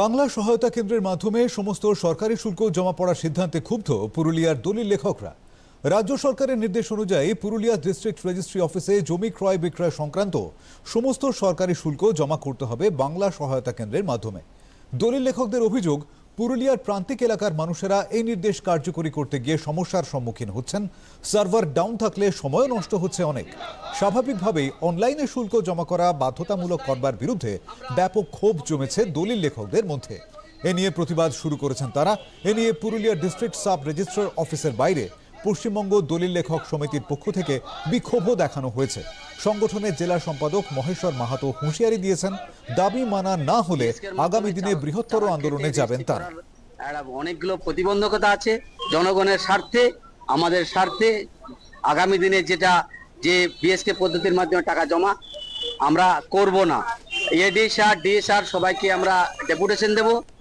বাংলা সহায়তা কেন্দ্রের মাধ্যমে সমস্ত সরকারি শুল্ক জমা পড়ার সিদ্ধান্তে ক্ষুব্ধ পুরুলিয়ার দলিল লেখকরা। রাজ্য সরকারের নির্দেশ অনুযায়ী পুরুলিয়া ডিস্ট্রিক্ট রেজিস্ট্রি অফিসে জমি ক্রয় বিক্রয় সংক্রান্ত সমস্ত সরকারি শুল্ক জমা করতে হবে বাংলা সহায়তা কেন্দ্রের মাধ্যমে। দলিল লেখকদের অভিযোগ পুরুলিয়ার প্রান্তিক এলাকার মানুষেরা এই নির্দেশ কার্যকরী করতে গিয়ে সমস্যার সম্মুখীন হচ্ছেন। সার্ভার ডাউন থাকলে সময় নষ্ট হচ্ছে অনেক। স্বাভাবিকভাবেই অনলাইনে শুল্ক জমা করা বাধ্যতামূলক করবার বিরুদ্ধে ব্যাপক ক্ষোভ জমেছে দলিল লেখকদের মধ্যে। এ নিয়ে প্রতিবাদ শুরু করেছেন তারা। এ নিয়ে পুরুলিয়ার ডিস্ট্রিক্ট সাব রেজিস্ট্রার অফিসের বাইরে পশ্চিমবঙ্গ দলিল লেখক সমিতির পক্ষ থেকে বিক্ষোভও দেখানো হয়েছে। সংগঠনের জেলা সম্পাদক মহেশ্বর মাহাতো হুঁশিয়ারি দিয়েছেন, দাবি মানা না হলে আগামী দিনে বৃহত্তর আন্দোলনে যাবেন তারা। অনেকগুলো প্রতিবন্ধকতা আছে, জনগণের স্বার্থে, আমাদের স্বার্থে, আগামী দিনে যেটা যে বিএসকে পদ্ধতির মাধ্যমে টাকা জমা, আমরা করব না। এডিএসআর ডিএসআর সবাইকে আমরা ডেপুটেশন দেব।